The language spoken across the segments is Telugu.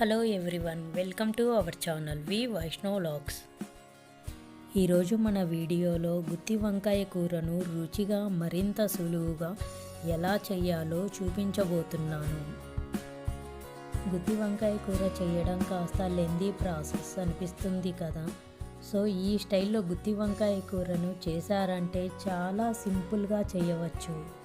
Hello everyone welcome to our channel V Vaishnav logs. ఈరోజు మన వీడియోలో గుత్తి వంకాయ కూరను రుచిగా మరింత సులువుగా ఎలా చేయాలో చూపించబోతున్నాను. గుత్తి వంకాయ కూర చేయడం కాస్త లెందీ ప్రాసెస్ అనిపిస్తుంది కదా. సో ఈ స్టైల్లో గుత్తి వంకాయ కూరను చేశారంటే చాలా సింపుల్గా చేయవచ్చు.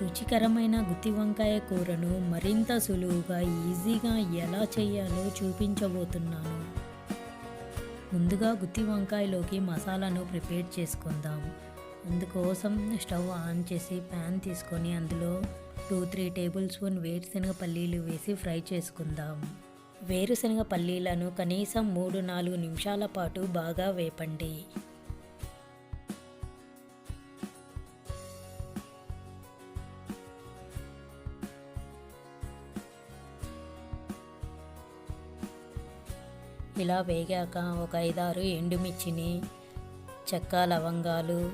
రుచికరమైన గుత్తి వంకాయ కూరను మరింత సులువుగా ఈజీగా ఎలా చేయాలో చూపించబోతున్నాను. ముందుగా గుత్తి వంకాయలోకి మసాలాను ప్రిపేర్ చేసుకుందాం. అందుకోసం స్టవ్ ఆన్ చేసి ప్యాన్ తీసుకొని అందులో టూ త్రీ టేబుల్ స్పూన్ వేరుశనగ పల్లీలు వేసి ఫ్రై చేసుకుందాం. వేరుశనగ పల్లీలను కనీసం మూడు నాలుగు నిమిషాల పాటు బాగా వేపండి. ఇలా వేగాక ఒక ఐదారు ఎండుమిర్చిని చెక్క లవంగాలు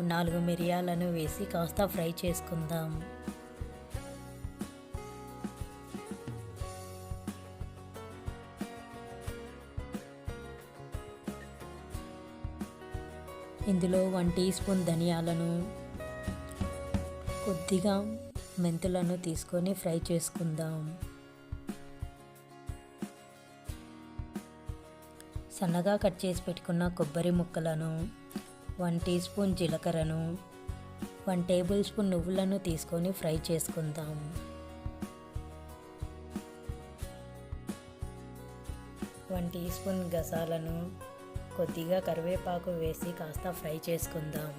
నాలుగు మిరియాలను వేసి కాస్త ఫ్రై చేసుకుందాం. ఇందులో వన్ టీ స్పూన్ ధనియాలను కొద్దిగా మెంతులను తీసుకొని ఫ్రై చేసుకుందాం. సన్నగా కట్ చేసి పెట్టుకున్న కొబ్బరి ముక్కలను వన్ టీ స్పూన్ జీలకర్రను వన్ టేబుల్ స్పూన్ నువ్వులను తీసుకొని ఫ్రై చేసుకుందాం. వన్ టీ స్పూన్ గసాలను కొద్దిగా కరివేపాకు వేసి కాస్త ఫ్రై చేసుకుందాం.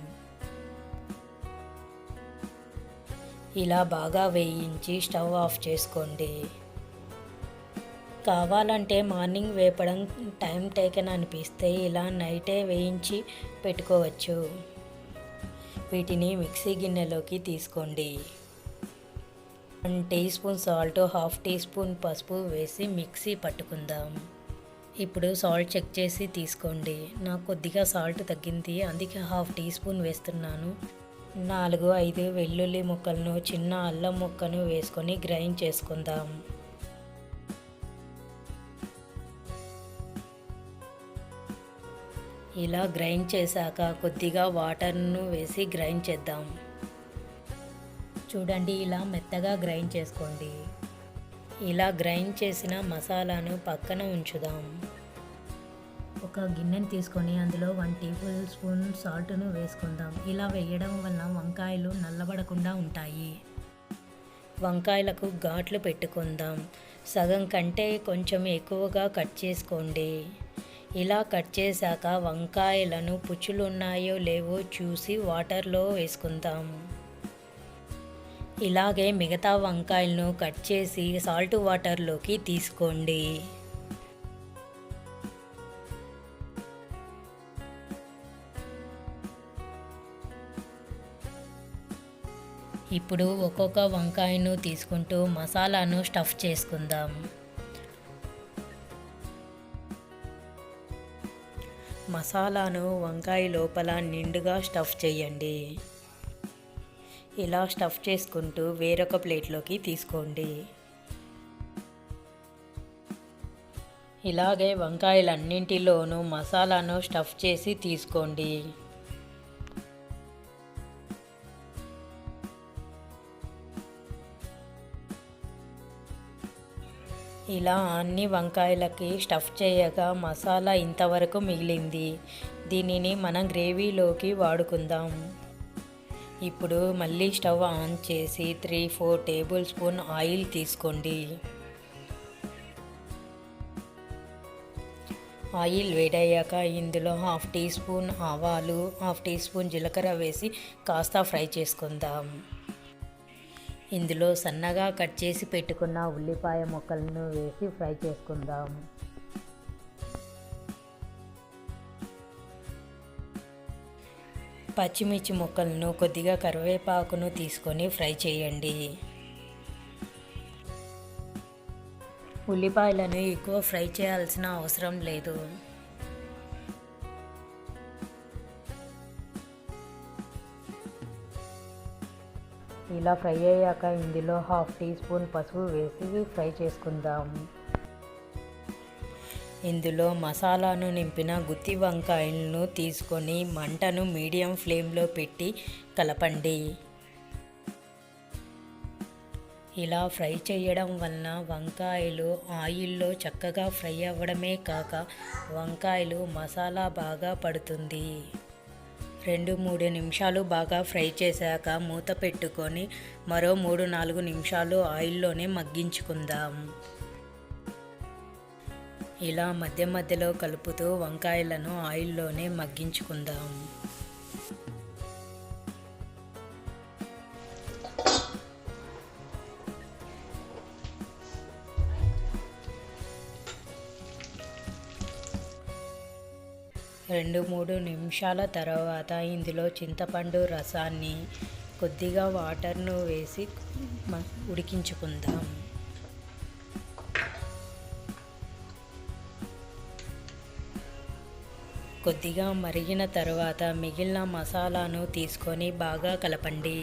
ఇలా బాగా వేయించి స్టవ్ ఆఫ్ చేసుకోండి. కావాలంటే మార్నింగ్ వేపడం టైం టేకెన్ అనిపిస్తే ఇలా నైటే వేయించి పెట్టుకోవచ్చు. వీటిని మిక్సీ గిన్నెలోకి తీసుకోండి. One teaspoon salt half teaspoon పసుపు వేసి మిక్సీ పట్టుకుందాం. ఇప్పుడు సాల్ట్ చెక్ చేసి తీసుకోండి. నాకు కొద్దిగా సాల్ట్ తగ్గింది అందుకే హాఫ్ టీ స్పూన్ వేస్తున్నాను. నాలుగు ఐదు వెల్లుల్లి ముక్కలను చిన్న అల్లం ముక్కను వేసుకొని గ్రైండ్ చేసుకుందాం. ఇలా గ్రైండ్ చేశాక కొద్దిగా వాటర్ను వేసి గ్రైండ్ చేద్దాం. చూడండి ఇలా మెత్తగా గ్రైండ్ చేసుకోండి. ఇలా గ్రైండ్ చేసిన మసాలాను పక్కన ఉంచుదాం. ఒక గిన్నెని తీసుకొని అందులో వన్ టేబుల్ స్పూన్ సాల్ట్ను వేసుకుందాం. ఇలా వేయడం వల్ల వంకాయలు నల్లబడకుండా ఉంటాయి. వంకాయలకు ఘాట్లు పెట్టుకుందాం. సగం కంటే కొంచెం ఎక్కువగా కట్ చేసుకోండి. ఇలా కట్ చేశాక వంకాయలను పుచ్చులు ఉన్నాయో లేవో చూసి వాటర్లో వేసుకుందాం. ఇలాగే మిగతా వంకాయలను కట్ చేసి సాల్ట్ వాటర్లోకి తీసుకోండి. ఇప్పుడు ఒక్కొక్క వంకాయను తీసుకుంటూ మసాలాను స్టఫ్ చేసుకుందాం. మసాలాను వంకాయ లోపల నిండుగా స్టఫ్ చేయండి. ఇలా స్టఫ్ చేసుకుంటూ వేరొక ప్లేట్లోకి తీసుకోండి. ఇలాగే వంకాయలన్నింటిలోనూ మసాలాను స్టఫ్ చేసి తీసుకోండి. ఇలా అన్ని వంకాయలకి స్టఫ్ చేయగా మసాలా ఇంతవరకు మిగిలింది. దీనిని మనం గ్రేవీలోకి వాడుకుందాం. ఇప్పుడు మళ్ళీ స్టవ్ ఆన్ చేసి three four tablespoon oil తీసుకోండి. ఆయిల్ వేడయ్యాక ఇందులో హాఫ్ టీ స్పూన్ ఆవాలు హాఫ్ టీ స్పూన్ జీలకర్ర వేసి కాస్త ఫ్రై చేసుకుందాం. ఇందులో సన్నగా కట్ చేసి పెట్టుకున్న ఉల్లిపాయ ముక్కలను వేసి ఫ్రై చేసుకుందాం. పచ్చిమిర్చి ముక్కలను కొద్దిగా కరివేపాకును తీసుకొని ఫ్రై చేయండి. ఉల్లిపాయలను ఎక్కువ ఫ్రై చేయాల్సిన అవసరం లేదు. ఇలా ఫ్రై అయ్యాక ఇందులో హాఫ్ టీ స్పూన్ పసుపు వేసి ఫ్రై చేసుకుందాం. ఇందులో మసాలాను నింపిన గుత్తి వంకాయలను తీసుకొని మంటను మీడియం ఫ్లేమ్లో పెట్టి కలపండి. ఇలా ఫ్రై చేయడం వలన వంకాయలు ఆయిల్లో చక్కగా ఫ్రై అవ్వడమే కాక వంకాయలు మసాలా బాగా పడుతుంది. రెండు మూడు నిమిషాలు బాగా ఫ్రై చేశాక మూత పెట్టుకొని మరో మూడు నాలుగు నిమిషాలు ఆయిల్లోనే మగ్గించుకుందాం. ఇలా మధ్య మధ్యలో కలుపుతూ వంకాయలను ఆయిల్లోనే మగ్గించుకుందాం. రెండు మూడు నిమిషాల తర్వాత ఇందులో చింతపండు రసాన్ని కొద్దిగా వాటర్ను వేసి ఉడికించుకుందాం. కొద్దిగా మరిగిన తర్వాత మిగిలిన మసాలాను తీసుకొని బాగా కలపండి.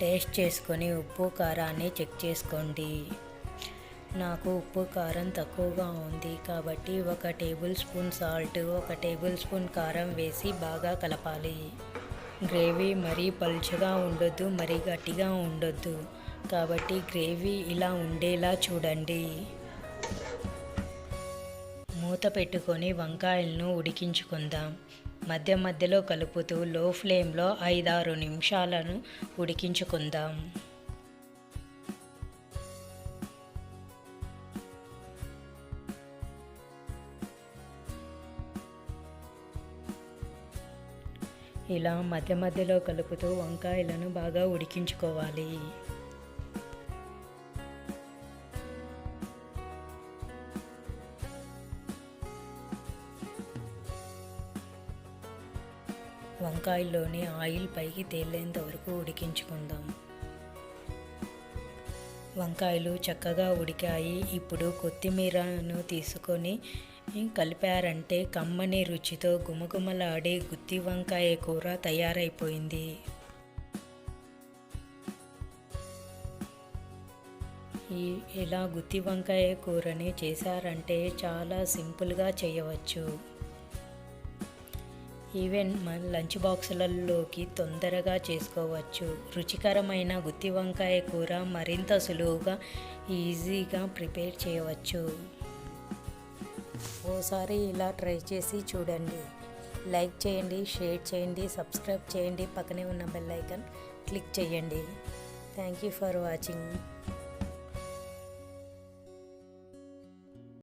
టేస్ట్ చేసుకొని ఉప్పు కారాన్ని చెక్ చేసుకోండి. నాకు ఉప్పు కారం తక్కువగా ఉంది కాబట్టి ఒక టేబుల్ స్పూన్ సాల్ట్ ఒక టేబుల్ స్పూన్ కారం వేసి బాగా కలపాలి. గ్రేవీ మరీ పలుచగా ఉండొద్దు మరీ గట్టిగా ఉండొద్దు. కాబట్టి గ్రేవీ ఇలా ఉండేలా చూడండి. మూత పెట్టుకొని వంకాయలను ఉడికించుకుందాం. మధ్య మధ్యలో కలుపుతూ లో ఫ్లేమ్లో ఐదారు నిమిషాలను ఉడికించుకుందాం. ఇలా మధ్య మధ్యలో కలుపుతూ వంకాయలను బాగా ఉడికించుకోవాలి. వంకాయల్లోని ఆయిల్ పైకి తేలేంత వరకు ఉడికించుకుందాం. వంకాయలు చక్కగా ఉడికాయి. ఇప్పుడు కొత్తిమీరను తీసుకొని కలిపారంటే కమ్మని రుచితో గుమగుమలాడే గుత్తి వంకాయ కూర తయారైపోయింది. ఈ ఇలా గుత్తి వంకాయ కూరని చేశారంటే చాలా సింపుల్గా చేయవచ్చు. ఈవెన్ మన లంచ్ బాక్సులలోకి తొందరగా చేసుకోవచ్చు. రుచికరమైన గుత్తి వంకాయ కూర మరింత సులువుగా ఈజీగా ప్రిపేర్ చేయవచ్చు. ఓసారి ఇలా ట్రై చేసి చూడండి. లైక్ చేయండి షేర్ చేయండి సబ్స్క్రైబ్ చేయండి. పక్కనే ఉన్న బెల్ ఐకన్ క్లిక్ చేయండి. Thank you for watching.